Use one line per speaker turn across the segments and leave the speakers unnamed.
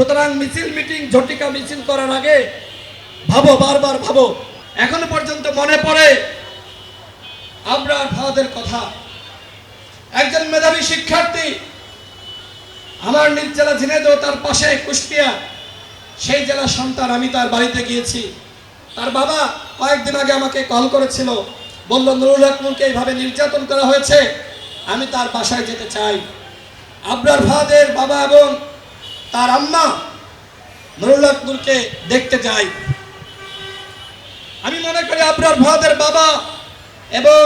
সুতরাং মিছিল মিটিং, ঝটিকা মিছিল করার আগে ভাবো, বারবার ভাবো। এখনও পর্যন্ত মনে পড়ে আমরা ভারতের কথা। একজন মেধাবী শিক্ষার্থী, আমার নিজ জেলা ঝিনেদহ তার পাশে কুষ্টিয়া, সেই জেলার সন্তান, আমি তার বাড়িতে গিয়েছি। তার বাবা কয়েকদিন আগে আমাকে কল করেছিল, বলল, নুরুল হকমুলকে এইভাবে নির্যাতন করা হয়েছে, আমি তার বাসায় যেতে চাই। আবরার ফাদের বাবা এবং তার আম্মা নুরুল হকমুলকে দেখতে যাই আমি মনে করি আবরার ভাদের বাবা এবং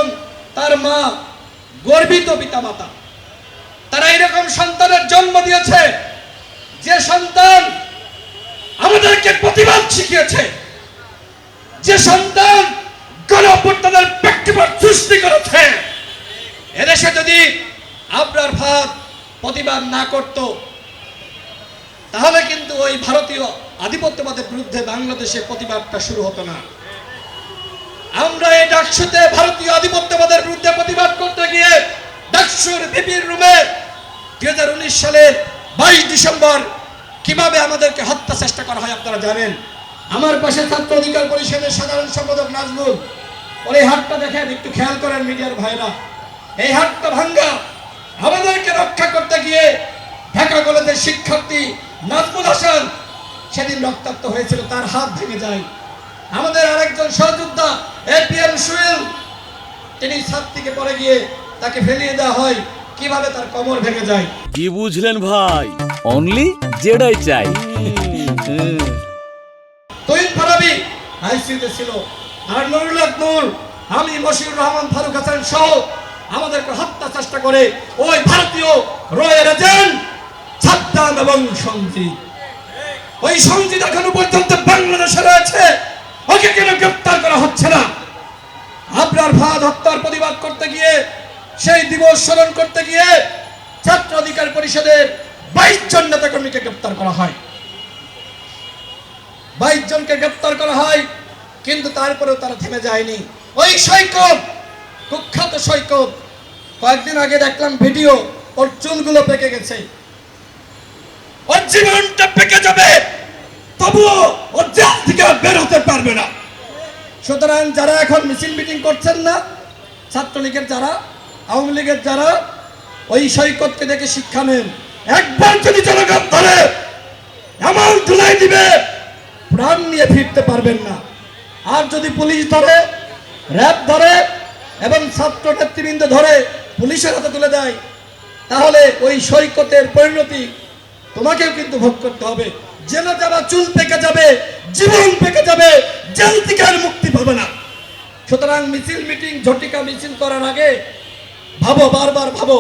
তার মা গর্বিত পিতামাতা। তারা এরকম সন্তানের জন্ম দিয়েছে, যে সন্তান আমাদেরকে প্রতিবাদ শিখিয়েছে। যে সন্তান গণ অভ্যুত্থানের প্রেক্ষাপট সৃষ্টি করেছে। এদেশে যদি আপনার ভাত প্রতিবাদ না করত তাহলে কিন্তু ওই ভারতীয় আধিপত্যবাদের বিরুদ্ধে বাংলাদেশে প্রতিবাদটা শুরু হতো না। আমরা এই ডাকসুতে ভারতীয় আধিপত্যবাদের বিরুদ্ধে প্রতিবাদ করতে গিয়ে ডাকসুর বিপির রুমে দুই হাজার উনিশ সালের বাইশ ডিসেম্বর কীভাবে আমাদেরকে হত্যা চেষ্টা করা হয় আপনারা জানেন? আমার পাশে ছাত্র অধিকার পরিষদের সাধারণ সম্পাদক নাজমুল। ওর এই হাতটা দেখেন, একটু খেয়াল করেন মিডিয়ার ভাইরা। এই হাতটা ভাঙ্গা আমাদেরকে রক্ষা করতে গিয়ে কলেজের শিক্ষার্থী নাজমুল হাসান সেদিন রক্তাক্ত হয়েছিল তার হাত ভেঙে যায়। আমাদের আরেকজন সহযোদ্ধা এপিএম সুয়েল তিনি ছাদ থেকে পড়ে গিয়ে তাকে ফেলিয়ে দেওয়া হয় কীভাবে তার কোমর ভেঙে যায়।
কি বুঝলেন ভাই?
অনলি যেটাই চাই।
তৈন ফারাবি আইসিইউতে ছিল। আর নুরুল হক আমি মশিউর রহমান ফারুক হাসান সহ আমাদেরকে হত্যা চেষ্টা করে ওই ভারতীয় রয়ের এজেন্ট এবং সঞ্জিত ওই সঞ্জিত এখনও পর্যন্ত বাংলাদেশে রয়েছে। ওকে কেন গ্রেপ্তার করা হচ্ছে না? আপনার ভাত হত্যার প্রতিবাদ করতে গিয়ে, সেই দিবস স্মরণ করতে গিয়ে ছাত্র অধিকার পরিষদের বাইশ জন নেতাকর্মীকে গ্রেপ্তার করা হয়। বাইশ জনকে গ্রেপ্তার করা হয়, কিন্তু তারপরেও তারা থেমে যায়নি। ওই সৈকত, কুখ্যাত সৈকত, কয়েকদিন আগে দেখলাম ভিডিও, ওর চুলগুলো পেকে গেছে। জীবনটা পেকে যাবে, তবুও জেল থেকে বের হতে পারবে না। সুতরাং যারা এখন মিছিল মিটিং করছেন না, ছাত্রলীগের যারা, আওয়ামী লীগের যারা, ওই সৈকতকে দেখে শিক্ষা নেন। একবার যদি জনগণ ধরে, এমন ধুলাই দিবে, প্রাণ নিয়ে ফিরতে পারবেন না। আর যদি পুলিশ ধরে, র্যাব ধরে, এবং ছাত্র নেতৃবৃন্দ ধরে পুলিশের হাতে তুলে দেয়, তাহলে ওই সৈকতের পরিণতি তোমাকেও কিন্তু ভোগ করতে হবে। জেলে যারা চুল পেকে যাবে, জীবন পেকে যাবে, জেল থেকে আর মুক্তি পাবে না। সুতরাং মিছিল, মিটিং, ঝটিকা মিছিল করার আগে ভাবো, বারবার ভাবো